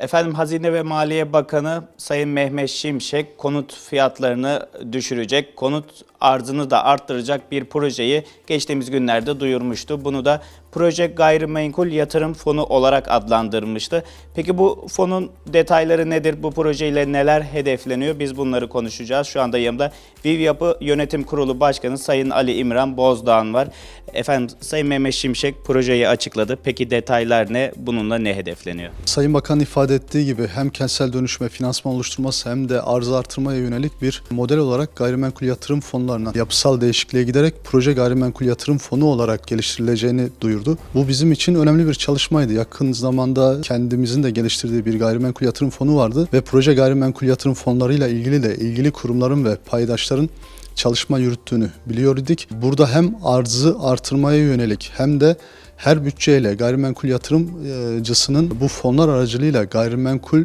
Efendim Hazine ve Maliye Bakanı Sayın Mehmet Şimşek konut fiyatlarını düşürecek, konut arzını da arttıracak bir projeyi geçtiğimiz günlerde duyurmuştu. Bunu da proje gayrimenkul yatırım fonu olarak adlandırmıştı. Peki bu fonun detayları nedir? Bu projeyle neler hedefleniyor? Biz bunları konuşacağız. Şu anda yanımda Viv Yapı Yönetim Kurulu Başkanı Sayın Ali İmran Bozdağ'ın var. Efendim Sayın Mehmet Şimşek projeyi açıkladı. Peki detaylar ne? Bununla ne hedefleniyor? Sayın Bakan ifade ettiği gibi hem kentsel dönüşüme finansman oluşturması hem de arzı artırmaya yönelik bir model olarak gayrimenkul yatırım fonlarına yapısal değişikliğe giderek proje gayrimenkul yatırım fonu olarak geliştirileceğini duyurdu. Bu bizim için önemli bir çalışmaydı. Yakın zamanda kendimizin de geliştirdiği bir gayrimenkul yatırım fonu vardı ve proje gayrimenkul yatırım fonlarıyla ilgili de ilgili kurumların ve paydaşların çalışma yürüttüğünü biliyor idik. Burada hem arzı artırmaya yönelik hem de her bütçeyle gayrimenkul yatırımcısının bu fonlar aracılığıyla gayrimenkul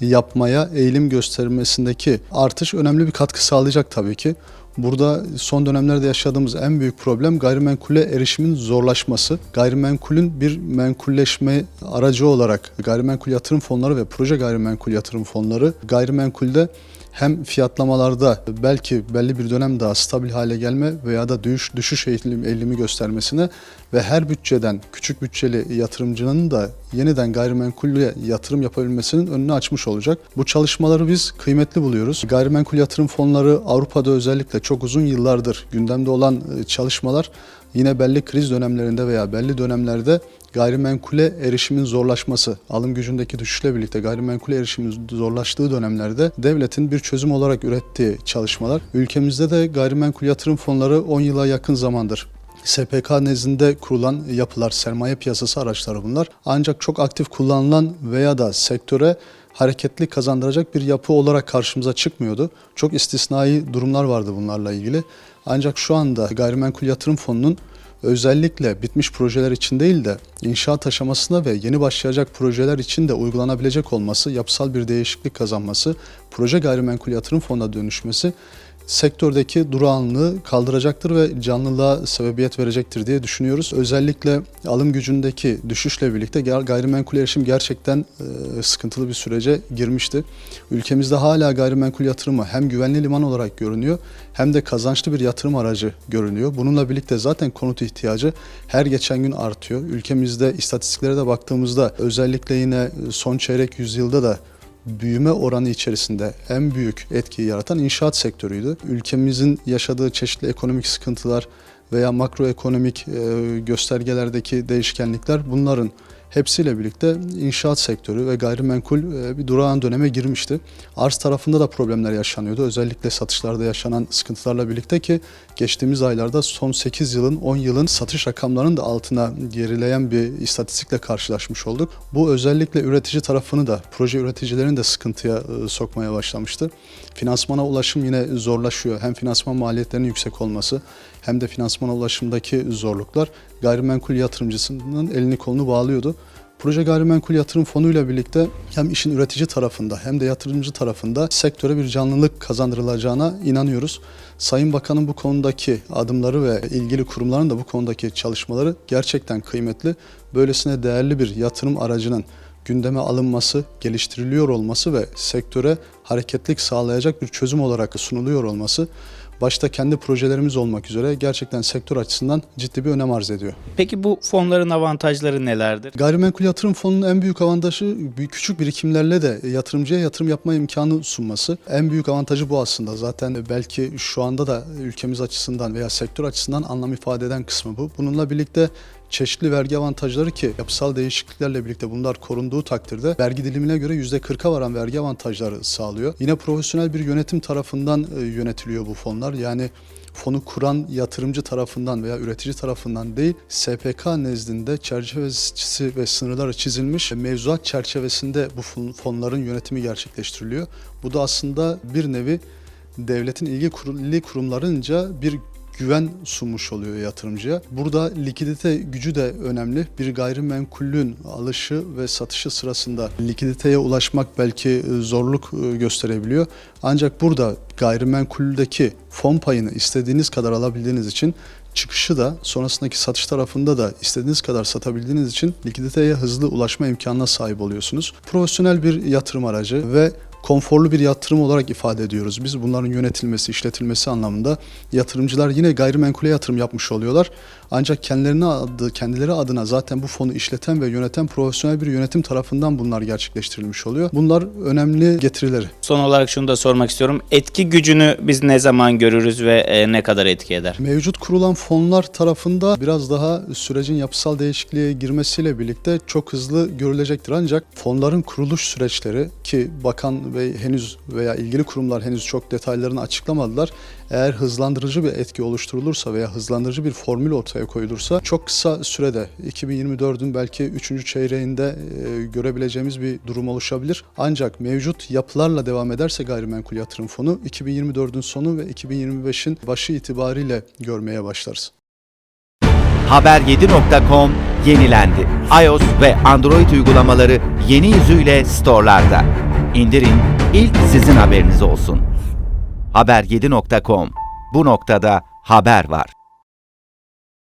yapmaya eğilim göstermesindeki artış önemli bir katkı sağlayacak tabii ki. Burada son dönemlerde yaşadığımız en büyük problem gayrimenkule erişimin zorlaşması. Gayrimenkulün bir menkulleşme aracı olarak gayrimenkul yatırım fonları ve proje gayrimenkul yatırım fonları gayrimenkulde hem fiyatlamalarda belki belli bir dönem daha stabil hale gelme veya da düşüş, düşüş eğilim, eğilimi göstermesine ve her bütçeden küçük bütçeli yatırımcının da yeniden gayrimenkulle yatırım yapabilmesinin önünü açmış olacak. Bu çalışmaları biz kıymetli buluyoruz. Gayrimenkul yatırım fonları Avrupa'da özellikle çok uzun yıllardır gündemde olan e, çalışmalar yine belli kriz dönemlerinde veya belli dönemlerde gayrimenkule erişimin zorlaşması, alım gücündeki düşüşle birlikte gayrimenkule erişimin zorlaştığı dönemlerde devletin bir çözüm olarak ürettiği çalışmalar. Ülkemizde de gayrimenkul yatırım fonları 10 yıla yakın zamandır SPK nezdinde kurulan yapılar, sermaye piyasası araçları bunlar. Ancak çok aktif kullanılan veya da sektöre hareketli kazandıracak bir yapı olarak karşımıza çıkmıyordu. Çok istisnai durumlar vardı bunlarla ilgili. Ancak şu anda gayrimenkul yatırım fonunun özellikle bitmiş projeler için değil de inşaat aşamasında ve yeni başlayacak projeler için de uygulanabilecek olması, yapısal bir değişiklik kazanması, proje gayrimenkul yatırım fonuna dönüşmesi sektördeki durağanlığı kaldıracaktır ve canlılığa sebebiyet verecektir diye düşünüyoruz. Özellikle alım gücündeki düşüşle birlikte gayrimenkul erişim gerçekten e, sıkıntılı bir sürece girmişti. Ülkemizde hala gayrimenkul yatırımı hem güvenli liman olarak görünüyor hem de kazançlı bir yatırım aracı görünüyor. Bununla birlikte zaten konut ihtiyacı her geçen gün artıyor. Ülkemizde istatistiklere de baktığımızda özellikle yine son çeyrek yüzyılda da büyüme oranı içerisinde en büyük etkiyi yaratan inşaat sektörüydü. Ülkemizin yaşadığı çeşitli ekonomik sıkıntılar veya makroekonomik göstergelerdeki değişkenlikler bunların hepsiyle birlikte inşaat sektörü ve gayrimenkul bir durağan döneme girmişti. Arz tarafında da problemler yaşanıyordu. Özellikle satışlarda yaşanan sıkıntılarla birlikte ki geçtiğimiz aylarda son 8 yılın 10 yılın satış rakamlarının da altına gerileyen bir istatistikle karşılaşmış olduk. Bu özellikle üretici tarafını da proje üreticilerini de sıkıntıya sokmaya başlamıştı. Finansmana ulaşım yine zorlaşıyor. Hem finansman maliyetlerinin yüksek olması hem de finansmana ulaşımdaki zorluklar gayrimenkul yatırımcısının elini kolunu bağlıyordu. Proje Gayrimenkul Yatırım Fonu ile birlikte hem işin üretici tarafında hem de yatırımcı tarafında sektöre bir canlılık kazandırılacağına inanıyoruz. Sayın Bakan'ın bu konudaki adımları ve ilgili kurumların da bu konudaki çalışmaları gerçekten kıymetli. Böylesine değerli bir yatırım aracının gündeme alınması, geliştiriliyor olması ve sektöre hareketlik sağlayacak bir çözüm olarak sunuluyor olması başta kendi projelerimiz olmak üzere gerçekten sektör açısından ciddi bir önem arz ediyor. Peki bu fonların avantajları nelerdir? Gayrimenkul yatırım fonunun en büyük avantajı küçük birikimlerle de yatırımcıya yatırım yapma imkanı sunması. En büyük avantajı bu aslında. Zaten belki şu anda da ülkemiz açısından veya sektör açısından anlam ifade eden kısmı bu. Bununla birlikte çeşitli vergi avantajları ki yapısal değişikliklerle birlikte bunlar korunduğu takdirde vergi dilimine göre %40'a varan vergi avantajları sağlıyor. Yine profesyonel bir yönetim tarafından yönetiliyor bu fonlar. Yani fonu kuran yatırımcı tarafından veya üretici tarafından değil, SPK nezdinde çerçevesi ve sınırları çizilmiş mevzuat çerçevesinde bu fonların yönetimi gerçekleştiriliyor. Bu da aslında bir nevi devletin ilgili kurumlarınca bir güven sunmuş oluyor yatırımcıya. Burada likidite gücü de önemli. Bir gayrimenkulün alışı ve satışı sırasında likiditeye ulaşmak belki zorluk gösterebiliyor. Ancak burada gayrimenkuldeki fon payını istediğiniz kadar alabildiğiniz için çıkışı da sonrasındaki satış tarafında da istediğiniz kadar satabildiğiniz için likiditeye hızlı ulaşma imkanına sahip oluyorsunuz. Profesyonel bir yatırım aracı ve konforlu bir yatırım olarak ifade ediyoruz. Biz bunların yönetilmesi, işletilmesi anlamında yatırımcılar yine gayrimenkule yatırım yapmış oluyorlar. Ancak kendilerine adı, kendileri adına zaten bu fonu işleten ve yöneten profesyonel bir yönetim tarafından bunlar gerçekleştirilmiş oluyor. Bunlar önemli getirileri. Son olarak şunu da sormak istiyorum. Etki gücünü biz ne zaman görürüz ve e, ne kadar etki eder? Mevcut kurulan fonlar tarafında biraz daha sürecin yapısal değişikliğe girmesiyle birlikte çok hızlı görülecektir. Ancak fonların kuruluş süreçleri ki bakan ve henüz veya ilgili kurumlar henüz çok detaylarını açıklamadılar. Eğer hızlandırıcı bir etki oluşturulursa veya hızlandırıcı bir formül ortaya koyulursa çok kısa sürede 2024'ün belki 3. çeyreğinde e, görebileceğimiz bir durum oluşabilir. Ancak mevcut yapılarla devam ederse gayrimenkul yatırım fonu 2024'ün sonu ve 2025'in başı itibariyle görmeye başlarız. Haber7.com yenilendi. iOS ve Android uygulamaları yeni yüzüyle storelarda. İndirin, ilk sizin haberiniz olsun. Haber7.com. Bu noktada haber var.